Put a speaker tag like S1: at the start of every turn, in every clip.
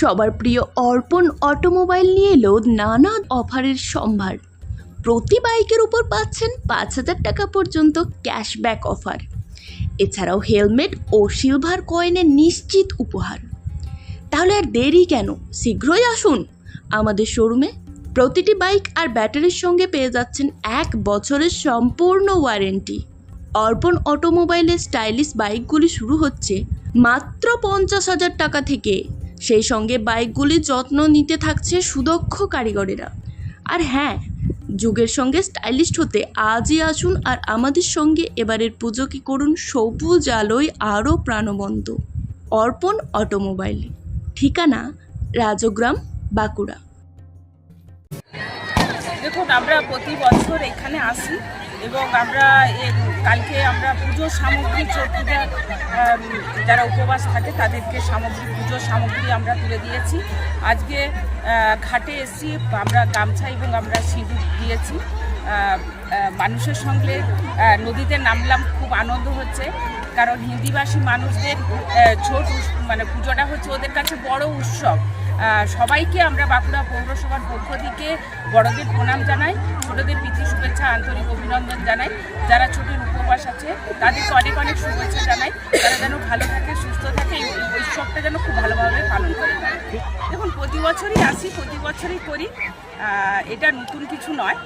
S1: সবার প্রিয় অর্পণ অটোমোবাইল নিয়ে এলো নানা অফারের সম্ভার। প্রতি বাইকের উপর পাচ্ছেন পাঁচ হাজার টাকা পর্যন্ত ক্যাশব্যাক অফার। এছাড়াও হেলমেট ও সিলভার কয়েনের নিশ্চিত উপহার। তাহলে আর দেরি কেন? শীঘ্রই আসুন। আমাদের শোরুমে প্রতিটি বাইক আর ব্যাটারির সঙ্গে পেয়ে যাচ্ছেন এক বছরের সম্পূর্ণ ওয়ারেন্টি। অর্পণ অটোমোবাইলের স্টাইলিশ বাইকগুলি শুরু হচ্ছে মাত্র পঞ্চাশ হাজার টাকা থেকে। সেই সঙ্গে বাইকগুলির যত্ন নিতে থাকছে সুদক্ষ কারিগরেরা। আর হ্যাঁ যুগের সঙ্গে স্টাইলিস্ট হতে আজই আসুন আর আমাদের সঙ্গে এবারের পুজোকে করুন সবুজ আলোয় আরও প্রাণবন্ত। অর্পণ অটোমোবাইল, ঠিকানা, রাজগ্রাম, বাঁকুড়া।
S2: দেখুন, আমরা প্রতি বছর এখানে আসি। এবং আমরা কালকে আমরা পুজোর সামগ্রী চোখ পূজা আম, যারা উপবাস থাকে তাদেরকে সামগ্রী পুজোর সামগ্রী আমরা তুলে দিয়েছি। আজকে ঘাটে এসেছি আমরা গামছা এবং আমরা সিঁদুর দিয়েছি। মানুষের সঙ্গে নদীতে নামলাম খুব আনন্দ হচ্ছে। কারণ হিন্দিভাষী মানুষদের ছোট মানে পুজোটা হচ্ছে ওদের কাছে বড় উৎসব। সবাইকে আমরা বাঁকুড়া পৌরসভার পক্ষ থেকে বড়দের প্রণাম জানাই, ছোটদের প্রীতি শুভেচ্ছা, আন্তরিক অভিনন্দন জানাই। যারা ছোটের উপবাস আছে, তাদেরকে অনেক অনেক শুভেচ্ছা জানাই। তারা যেন ভালো থাকে, সুস্থ থাকে এই উৎসবটা যেন খুব ভালোভাবে পালন করে। দেখুন, প্রতি বছরই আসি, প্রতি বছরই করি। এটা নতুন কিছু নয়।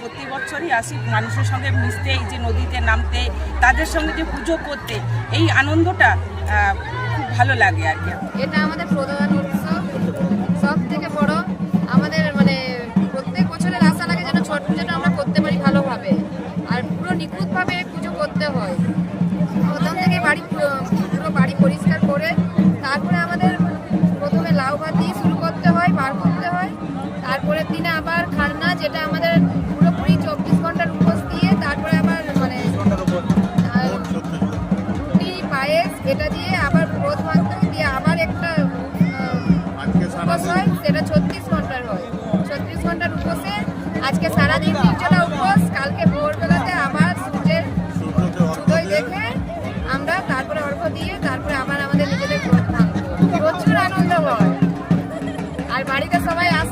S2: প্রতি বছরই আসি, মানুষের সঙ্গে মিশতে, এই যে নদীতে নামতে, তাদের সঙ্গে যে পুজো করতে, এই আনন্দটা খুব ভালো লাগে আর কি।
S3: এটা আমাদের প্রধান করতে হয়। প্রথম থেকে বাড়ি পুরো বাড়ি পরিষ্কার করে তারপরে আমাদের প্রথমে লাউ ভাত দিয়ে শুরু করতে হয় বার করতে হয়। তারপরের দিনে আবার খান্না যেটা আমাদের পুরোপুরি চব্বিশ ঘণ্টার উপোস দিয়ে তারপরে আবার মানে রুটি পায়েস এটা দিয়ে আবার ব্রত ভাত দিয়ে আবার একটা উপোস হয় সেটা ছত্রিশ ঘণ্টার হয়। ছত্রিশ ঘণ্টার উপোসে আজকে সারাদিন নির্জলা উপোস কালকে ভোর 什么羊？